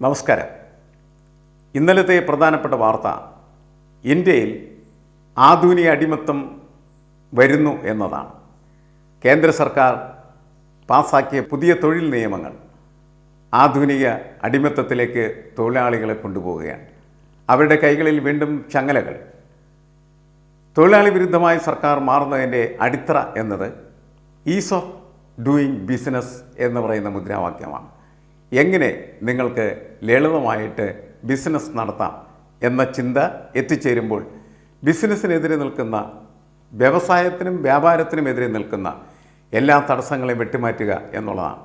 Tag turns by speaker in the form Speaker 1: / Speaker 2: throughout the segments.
Speaker 1: നമസ്കാരം. ഇന്നലത്തെ പ്രധാനപ്പെട്ട വാർത്ത ഇന്ത്യയിൽ ആധുനിക അടിമത്തം വരുന്നു എന്നതാണ്. കേന്ദ്ര സർക്കാർ പാസാക്കിയ പുതിയ തൊഴിൽ നിയമങ്ങൾ ആധുനിക അടിമത്തത്തിലേക്ക് തൊഴിലാളികളെ കൊണ്ടുപോവുകയാണ്. അവരുടെ കൈകളിൽ വീണ്ടും ചങ്ങലകൾ. തൊഴിലാളി വിരുദ്ധമായി സർക്കാർ മാറുന്നതിന്റെ അടിത്തറ എന്നത് ഈസ് ഓഫ് ഡൂയിങ് ബിസിനസ് എന്ന് പറയുന്ന മുദ്രാവാക്യമാണ്. എങ്ങനെ നിങ്ങൾക്ക് ലളിതമായിട്ട് ബിസിനസ് നടത്താം എന്ന ചിന്ത എത്തിച്ചേരുമ്പോൾ ബിസിനസ്സിനെതിരെ നിൽക്കുന്ന വ്യവസായത്തിനും വ്യാപാരത്തിനുമെതിരെ നിൽക്കുന്ന എല്ലാ തടസ്സങ്ങളെയും വെട്ടിമാറ്റുക എന്നുള്ളതാണ്.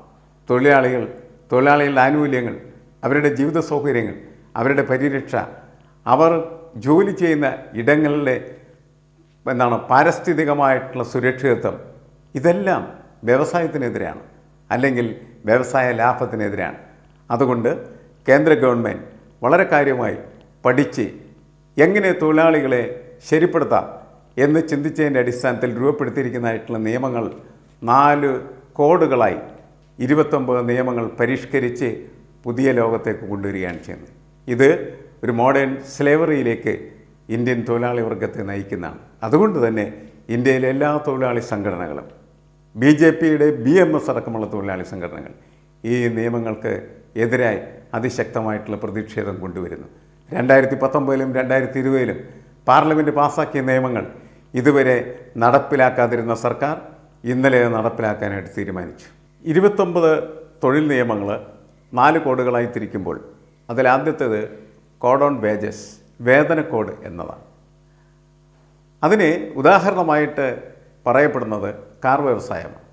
Speaker 1: തൊഴിലാളികൾ തൊഴിലാളികളുടെ ആനുകൂല്യങ്ങൾ അവരുടെ ജീവിത സൗകര്യങ്ങൾ അവരുടെ പരിരക്ഷ അവർ ജോലി ചെയ്യുന്ന ഇടങ്ങളിലെ എന്താണ് പാരിസ്ഥിതികമായിട്ടുള്ള സുരക്ഷിതത്വം ഇതെല്ലാം വ്യവസായത്തിനെതിരെയാണ്. അല്ലെങ്കിൽ വ്യവസായ ലാഭത്തിനെതിരാണ്. അതുകൊണ്ട് കേന്ദ്ര ഗവൺമെന്റ് വളരെ കാര്യമായി പഠിച്ച് എങ്ങനെ തൊഴിലാളികളെ ശരിപ്പെടുത്താം എന്ന് ചിന്തിച്ചതിന്റെ അടിസ്ഥാനത്തിൽ രൂപപ്പെടുത്തിയിരിക്കുന്നതായിട്ടുള്ള നിയമങ്ങൾ നാല് കോഡുകളായി ഇരുപത്തൊമ്പത് നിയമങ്ങൾ പരിഷ്കരിച്ച് പുതിയ ലോകത്തേക്ക് കൊണ്ടുവരികയാണ് ചെയ്യുന്നത്. ഇത് ഒരു മോഡേൺ സ്ലേവറിയിലേക്ക് ഇന്ത്യൻ തൊഴിലാളി വർഗത്തെ നയിക്കുന്നതാണ്. അതുകൊണ്ട് തന്നെ ഇന്ത്യയിലെ എല്ലാ തൊഴിലാളി സംഘടനകളും ബി ജെ പിയുടെ ബി എം എസ് അടക്കമുള്ള തൊഴിലാളി സംഘടനകൾ ഈ നിയമങ്ങൾക്ക് എതിരായി അതിശക്തമായിട്ടുള്ള പ്രതിഷേധം കൊണ്ടുവരുന്നു. രണ്ടായിരത്തി പത്തൊമ്പതിലും രണ്ടായിരത്തി ഇരുപതിലും പാർലമെന്റ് പാസ്സാക്കിയ നിയമങ്ങൾ ഇതുവരെ നടപ്പിലാക്കാതിരുന്ന സർക്കാർ ഇന്നലെ നടപ്പിലാക്കാനായിട്ട് തീരുമാനിച്ചു. ഇരുപത്തൊമ്പത് തൊഴിൽ നിയമങ്ങൾ നാല് കോഡുകളായി തിരിക്കുമ്പോൾ അതിലാദ്യത്തേത് കോഡ് ഓൺ വേജസ് വേതന കോഡ് എന്നതാണ്. അതിന് ഉദാഹരണമായിട്ട് പറയപ്പെടുന്നത് കാർ വ്യവസായമാണ്.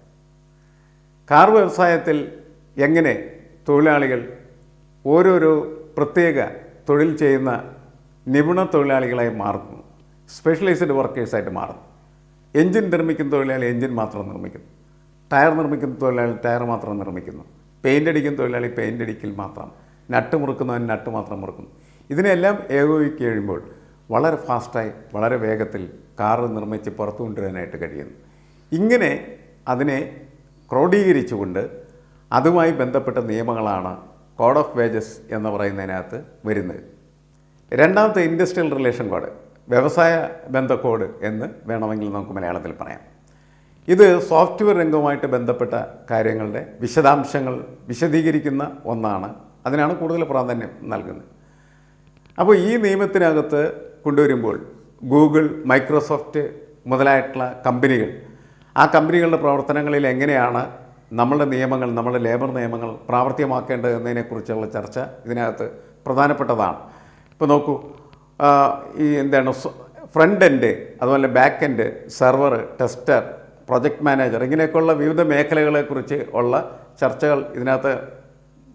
Speaker 1: കാർ വ്യവസായത്തിൽ എങ്ങനെ തൊഴിലാളികൾ ഓരോരോ പ്രത്യേക തൊഴിൽ ചെയ്യുന്ന നിപുണ തൊഴിലാളികളായി മാറുന്നു. സ്പെഷ്യലൈസ്ഡ് വർക്കേഴ്സായിട്ട് മാറുന്നു. എൻജിൻ നിർമ്മിക്കുന്ന തൊഴിലാളി എൻജിൻ മാത്രം നിർമ്മിക്കുന്നു. ടയർ നിർമ്മിക്കുന്ന തൊഴിലാളി ടയർ മാത്രം നിർമ്മിക്കുന്നു. പെയിന്റ് അടിക്കുന്ന തൊഴിലാളി പെയിന്റ് അടിക്കൽ മാത്രം. നട്ട് മുറുക്കുന്നവൻ നട്ട് മാത്രം മുറുക്കുന്നു. ഇതിനെല്ലാം ഏകോപിക്ക് കഴിയുമ്പോൾ വളരെ ഫാസ്റ്റായി വളരെ വേഗത്തിൽ കാറ് നിർമ്മിച്ച് പുറത്തു കൊണ്ടുവരാനായിട്ട് കഴിയുന്നു. ഇങ്ങനെ അതിനെ ക്രോഡീകരിച്ചുകൊണ്ട് അതുമായി ബന്ധപ്പെട്ട നിയമങ്ങളാണ് കോഡ് ഓഫ് വേജസ് എന്ന് പറയുന്നതിനകത്ത് വരുന്നത്. രണ്ടാമത്തെ ഇൻഡസ്ട്രിയൽ റിലേഷൻ കോഡ് വ്യവസായ ബന്ധ കോഡ് എന്ന് വേണമെങ്കിൽ നമുക്ക് മലയാളത്തിൽ പറയാം. ഇത് സോഫ്റ്റ്വെയർ രംഗവുമായിട്ട് ബന്ധപ്പെട്ട കാര്യങ്ങളുടെ വിശദാംശങ്ങൾ വിശദീകരിക്കുന്ന ഒന്നാണ്. അതിനാണ് കൂടുതൽ പ്രാധാന്യം നൽകുന്നത്. അപ്പോൾ ഈ നിയമത്തിനകത്ത് കൊണ്ടുവരുമ്പോൾ ഗൂഗിൾ മൈക്രോസോഫ്റ്റ് മുതലായിട്ടുള്ള കമ്പനികൾ. ആ കമ്പനികളുടെ പ്രവർത്തനങ്ങളിൽ എങ്ങനെയാണ് നമ്മളുടെ നിയമങ്ങൾ നമ്മളുടെ ലേബർ നിയമങ്ങൾ പ്രാവർത്തികമാക്കേണ്ടത് എന്നതിനെക്കുറിച്ചുള്ള ചർച്ച ഇതിനകത്ത് പ്രധാനപ്പെട്ടതാണ്. ഇപ്പോൾ നോക്കൂ ഈ എന്താണ് ഫ്രണ്ട് എൻഡ് അതുപോലെ back end server tester project manager ഇങ്ങനെയൊക്കെയുള്ള വിവിധ മേഖലകളെക്കുറിച്ച് ഉള്ള ചർച്ചകൾ ഇതിനകത്ത്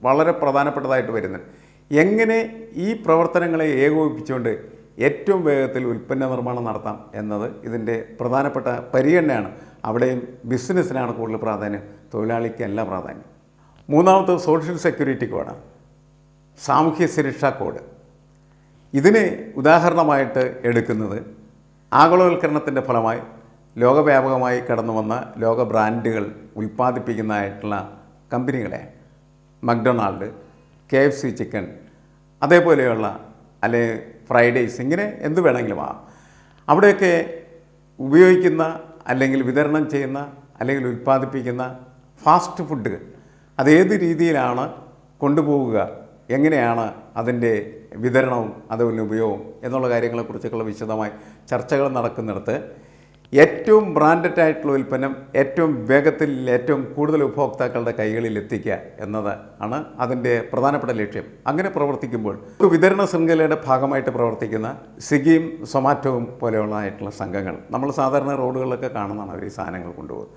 Speaker 1: വളരെ പ്രധാനപ്പെട്ടതായിട്ട് വരുന്നുണ്ട്. എങ്ങനെ ഈ പ്രവർത്തനങ്ങളെ ഏകോപിപ്പിച്ചുകൊണ്ട് ഏറ്റവും വേഗത്തിൽ ഉൽപ്പന്ന നിർമ്മാണം നടത്താം എന്നത് ഇതിന്റെ പ്രധാനപ്പെട്ട പരിഗണനയാണ്. അവിടെയും ബിസിനസ്സിനാണ് കൂടുതൽ പ്രാധാന്യം തൊഴിലാളിക്കല്ല പ്രാധാന്യം. മൂന്നാമത്തെ സോഷ്യൽ സെക്യൂരിറ്റി കോഡാണ് സാമൂഹ്യ സുരക്ഷാ കോഡ്. ഇതിനെ ഉദാഹരണമായിട്ട് എടുക്കുന്നത് ആഗോളവൽക്കരണത്തിന്റെ ഫലമായി ലോകവ്യാപകമായി കടന്നു വന്ന ലോക ബ്രാൻഡുകൾ ഉൽപ്പാദിപ്പിക്കുന്നതായിട്ടുള്ള കമ്പനികളെ McDonald K F C chicken അതേപോലെയുള്ള അല്ലെ ഫ്രൈഡേയ്സ് ഇങ്ങനെ എന്ത് വേണമെങ്കിലും ആ അവിടെയൊക്കെ ഉപയോഗിക്കുന്ന അല്ലെങ്കിൽ വിതരണം ചെയ്യുന്ന അല്ലെങ്കിൽ ഉൽപ്പാദിപ്പിക്കുന്ന ഫാസ്റ്റ് ഫുഡുകൾ അതേത് രീതിയിലാണ് കൊണ്ടുപോവുക എങ്ങനെയാണ് അതിന്റെ വിതരണവും അതുപോലെ ഉപയോഗവും എന്നുള്ള കാര്യങ്ങളെക്കുറിച്ചൊക്കെയുള്ള വിശദമായി ചർച്ചകൾ നടക്കുന്നിടത്ത് ഏറ്റവും ബ്രാൻഡഡ് ആയിട്ടുള്ള ഉൽപ്പന്നം ഏറ്റവും വേഗത്തിൽ ഏറ്റവും കൂടുതൽ ഉപഭോക്താക്കളുടെ കൈകളിൽ എത്തിക്കുക എന്നത് ആണ് അതിന്റെ പ്രധാനപ്പെട്ട ലക്ഷ്യം. അങ്ങനെ പ്രവർത്തിക്കുമ്പോൾ വിതരണ ശൃംഖലയുടെ ഭാഗമായിട്ട് പ്രവർത്തിക്കുന്ന സ്വിഗ്ഗിയും സൊമാറ്റോവും പോലെയുള്ളതായിട്ടുള്ള സംഘങ്ങൾ. നമ്മൾ സാധാരണ റോഡുകളിലൊക്കെ കാണുന്നതാണ് അവർ ഈ സാധനങ്ങൾ കൊണ്ടുപോകുന്നത്.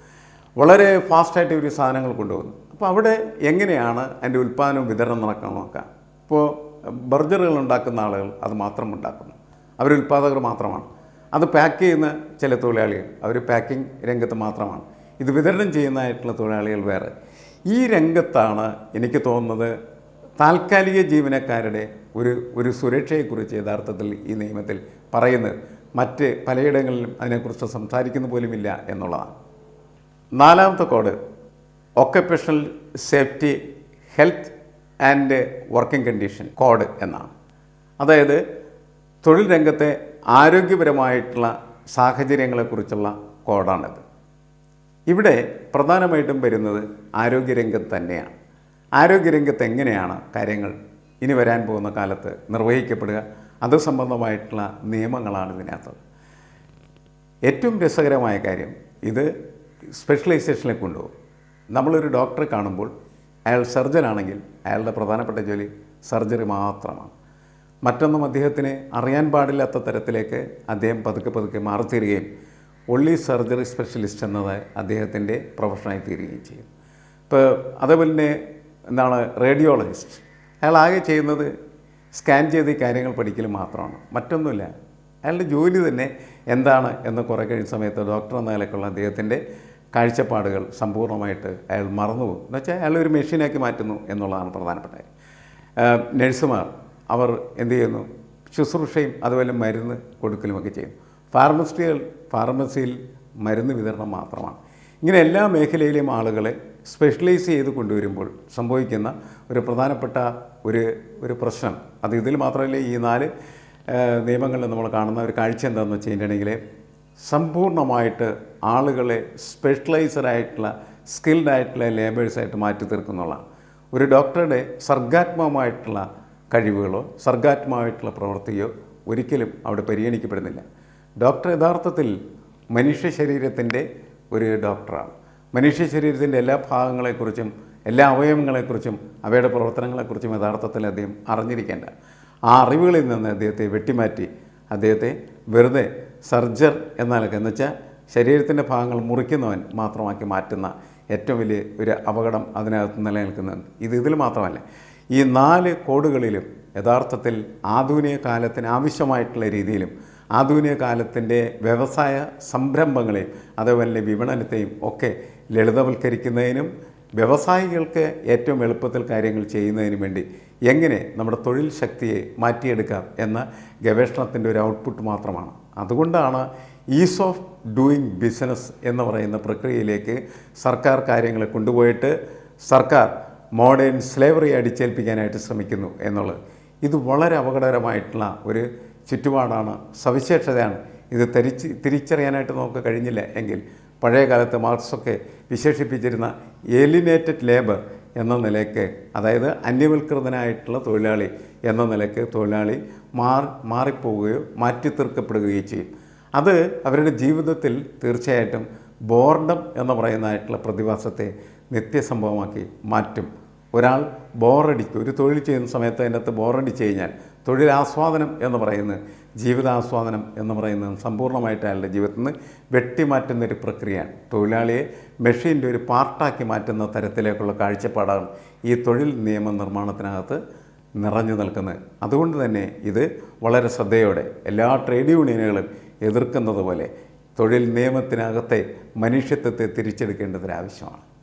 Speaker 1: വളരെ ഫാസ്റ്റായിട്ട് ഇവർ സാധനങ്ങൾ കൊണ്ടുപോകുന്നു. അപ്പോൾ അവിടെ എങ്ങനെയാണ് അതിന്റെ ഉൽപ്പാദനവും വിതരണം നടക്കണം നോക്കാം. ഇപ്പോൾ ബർഗറുകൾ ഉണ്ടാക്കുന്ന ആളുകൾ അത് മാത്രം ഉണ്ടാക്കുന്നു. അവർ ഉൽപ്പാദകർ മാത്രമാണ്. അത് പാക്ക് ചെയ്യുന്ന ചില തൊഴിലാളികൾ. അവർ പാക്കിംഗ് രംഗത്ത് മാത്രമാണ്. ഇത് വിതരണം ചെയ്യുന്നതായിട്ടുള്ള തൊഴിലാളികൾ വേറെ. ഈ രംഗത്താണ് എനിക്ക് തോന്നുന്നത് താൽക്കാലിക ജീവനക്കാരുടെ ഒരു ഒരു സുരക്ഷയെക്കുറിച്ച് യഥാർത്ഥത്തിൽ ഈ നിയമത്തിൽ പറയുന്നത്. മറ്റ് പലയിടങ്ങളിലും അതിനെക്കുറിച്ച് സംസാരിക്കുന്ന പോലുമില്ല എന്നുള്ളതാണ്. നാലാമത്തെ code occupational safety health and working condition code എന്നാണ്. അതായത് തൊഴിൽ രംഗത്തെ ആരോഗ്യപരമായിട്ടുള്ള സാഹചര്യങ്ങളെക്കുറിച്ചുള്ള കോഡാണിത്. ഇവിടെ പ്രധാനമായിട്ടും വരുന്നത് ആരോഗ്യരംഗം തന്നെയാണ്. ആരോഗ്യരംഗത്ത് എങ്ങനെയാണ് കാര്യങ്ങൾ ഇനി വരാൻ പോകുന്ന കാലത്ത് നിർവഹിക്കപ്പെടുക? അത് സംബന്ധമായിട്ടുള്ള നിയമങ്ങളാണ് ഇതിനകത്തത് ഏറ്റവും രസകരമായ കാര്യം ഇത് സ്പെഷ്യലൈസേഷനിലേക്ക് കൊണ്ടുപോകും. നമ്മളൊരു ഡോക്ടറെ കാണുമ്പോൾ അയാൾ സർജനാണെങ്കിൽ അയാളുടെ പ്രധാനപ്പെട്ട ജോലി സർജറി മാത്രമാണ്. മറ്റൊന്നും അദ്ദേഹത്തിന് അറിയാൻ പാടില്ലാത്ത തരത്തിലേക്ക് അദ്ദേഹം പതുക്കെ പതുക്കെ മാറിത്തീരുകയും ഒള്ളി സർജറി സ്പെഷ്യലിസ്റ്റ് എന്നത് അദ്ദേഹത്തിന്റെ പ്രൊഫഷനായി തീരുകയും ചെയ്യും. ഇപ്പോൾ അതേപോലെ തന്നെ എന്താണ് റേഡിയോളജിസ്റ്റ്. അയാൾ ആകെ ചെയ്യുന്നത് സ്കാൻ ചെയ്ത് ഈ കാര്യങ്ങൾ പഠിക്കൽ മാത്രമാണ്. മറ്റൊന്നുമില്ല. അയാളുടെ ജോലി തന്നെ എന്താണ് എന്ന് കുറേ കഴിഞ്ഞ സമയത്ത് ഡോക്ടർ എന്ന നിലക്കുള്ള അദ്ദേഹത്തിന്റെ കാഴ്ചപ്പാടുകൾ സമ്പൂർണമായിട്ട് അയാൾ മറന്നുപോകും. എന്നുവെച്ചാൽ അയാൾ ഒരു മെഷീനാക്കി മാറ്റുന്നു എന്നുള്ളതാണ് പ്രധാനപ്പെട്ട നഴ്സുമാർ അവർ എന്ത് ചെയ്യുന്നു? ശുശ്രൂഷയും അതുപോലെ മരുന്ന് കൊടുക്കലുമൊക്കെ ചെയ്യും. ഫാർമസിസ്റ്റുകൾ ഫാർമസിയിൽ മരുന്ന് വിതരണം മാത്രമാണ്. ഇങ്ങനെ എല്ലാ മേഖലയിലെയും ആളുകളെ സ്പെഷ്യലൈസ് ചെയ്ത് കൊണ്ടുവരുമ്പോൾ സംഭവിക്കുന്ന ഒരു പ്രധാനപ്പെട്ട ഒരു ഒരു പ്രശ്നം. അത് ഇതിൽ മാത്രമല്ല ഈ നാല് നിയമങ്ങളിൽ നമ്മൾ കാണുന്ന ഒരു കാഴ്ച എന്താണെന്ന് വെച്ച് കഴിഞ്ഞിട്ടുണ്ടെങ്കിൽ സമ്പൂർണമായിട്ട് ആളുകളെ സ്പെഷ്യലൈസ്ഡ് ആയിട്ടുള്ള സ്കിൽഡ് ആയിട്ടുള്ള ലേബേഴ്സായിട്ട് മാറ്റി തീർക്കുന്നുള്ളതാണ് ഒരു ഡോക്ടറുടെ സർഗാത്മകമായിട്ടുള്ള കഴിവുകളോ സർഗാത്മകമായിട്ടുള്ള പ്രവൃത്തിയോ ഒരിക്കലും അവിടെ പരിഗണിക്കപ്പെടുന്നില്ല. ഡോക്ടർ യഥാർത്ഥത്തിൽ മനുഷ്യ ശരീരത്തിന്റെ ഒരു ഡോക്ടറാണ്. മനുഷ്യ ശരീരത്തിന്റെ എല്ലാ ഭാഗങ്ങളെക്കുറിച്ചും എല്ലാ അവയവങ്ങളെക്കുറിച്ചും അവയുടെ പ്രവർത്തനങ്ങളെക്കുറിച്ചും യഥാർത്ഥത്തിൽ അദ്ദേഹം അറിഞ്ഞിരിക്കേണ്ട. ആ അറിവുകളിൽ നിന്ന് അദ്ദേഹത്തെ വെട്ടിമാറ്റി അദ്ദേഹത്തെ വെറുതെ സർജർ എന്നാലൊക്കെ എന്ന് വെച്ചാൽ ശരീരത്തിന്റെ ഭാഗങ്ങൾ മുറിക്കുന്നവൻ മാത്രമാക്കി മാറ്റുന്ന ഏറ്റവും വലിയ ഒരു അപകടം അതിനകത്ത് നിലനിൽക്കുന്നുണ്ട്. ഇത് ഇതിൽ മാത്രമല്ല. ഈ നാല് കോഡുകളിലും യഥാർത്ഥത്തിൽ ആധുനിക കാലത്തിന് ആവശ്യമായിട്ടുള്ള രീതിയിലും ആധുനിക കാലത്തിന്റെ വ്യവസായ സംരംഭങ്ങളെയും അതേപോലെ വിപണനത്തെയും ഒക്കെ ലളിതവൽക്കരിക്കുന്നതിനും വ്യവസായികൾക്ക് ഏറ്റവും എളുപ്പത്തിൽ കാര്യങ്ങൾ ചെയ്യുന്നതിന് വേണ്ടി എങ്ങനെ നമ്മുടെ തൊഴിൽ ശക്തിയെ മാറ്റിയെടുക്കാം എന്ന ഗവേഷണത്തിന്റെ ഒരു ഔട്ട്പുട്ട് മാത്രമാണ്. അതുകൊണ്ടാണ് ഈസ് ഓഫ് ഡൂയിങ് ബിസിനസ് എന്ന് പറയുന്ന പ്രക്രിയയിലേക്ക് സർക്കാർ കാര്യങ്ങളെ കൊണ്ടുപോയിട്ട് സർക്കാർ മോഡേൺ സ്ലേവറി അടിച്ചേൽപ്പിക്കാനായിട്ട് ശ്രമിക്കുന്നു എന്നുള്ളത്. ഇത് വളരെ അപകടകരമായിട്ടുള്ള ഒരു ചുറ്റുപാടാണ് സവിശേഷതയാണ്. ഇത് തിരിച്ച് തിരിച്ചറിയാനായിട്ട് നമുക്ക് കഴിഞ്ഞില്ല എങ്കിൽ പഴയ കാലത്ത് മാർക്സൊക്കെ വിശേഷിപ്പിച്ചിരുന്ന എലിനേറ്റഡ് ലേബർ എന്ന നിലയ്ക്ക് അതായത് അന്യവൽകൃതനായിട്ടുള്ള തൊഴിലാളി എന്ന നിലയ്ക്ക് തൊഴിലാളി മാറി മാറിപ്പോവുകയോ മാറ്റി തീർക്കപ്പെടുകയോ ചെയ്യും. അത് അവരുടെ ജീവിതത്തിൽ തീർച്ചയായിട്ടും ബോർഡം എന്ന് പറയുന്നതായിട്ടുള്ള പ്രതിഭാസത്തെ നിത്യസംഭവമാക്കി മാറ്റും. ഒരാൾ ബോറടിക്കും ഒരു തൊഴിൽ ചെയ്യുന്ന സമയത്ത് അതിനകത്ത് ബോറടിച്ച് കഴിഞ്ഞാൽ തൊഴിലാസ്വാദനം എന്ന് പറയുന്നത് ജീവിതാസ്വാദനം എന്ന് പറയുന്നത് സമ്പൂർണമായിട്ട് അയാളുടെ ജീവിതത്തിൽ നിന്ന് വെട്ടിമാറ്റുന്ന ഒരു പ്രക്രിയയാണ്. തൊഴിലാളിയെ മെഷീന്റെ ഒരു പാർട്ടാക്കി മാറ്റുന്ന തരത്തിലേക്കുള്ള കാഴ്ചപ്പാടാണ് ഈ തൊഴിൽ നിയമ നിർമ്മാണത്തിനകത്ത് നിറഞ്ഞു നിൽക്കുന്നത്. അതുകൊണ്ട് തന്നെ ഇത് വളരെ ശ്രദ്ധയോടെ എല്ലാ ട്രേഡ് യൂണിയനുകളും എതിർക്കുന്നത് പോലെ തൊഴിൽ നിയമത്തിനകത്തെ മനുഷ്യത്വത്തെ തിരിച്ചെടുക്കേണ്ടതൊരു ആവശ്യമാണ്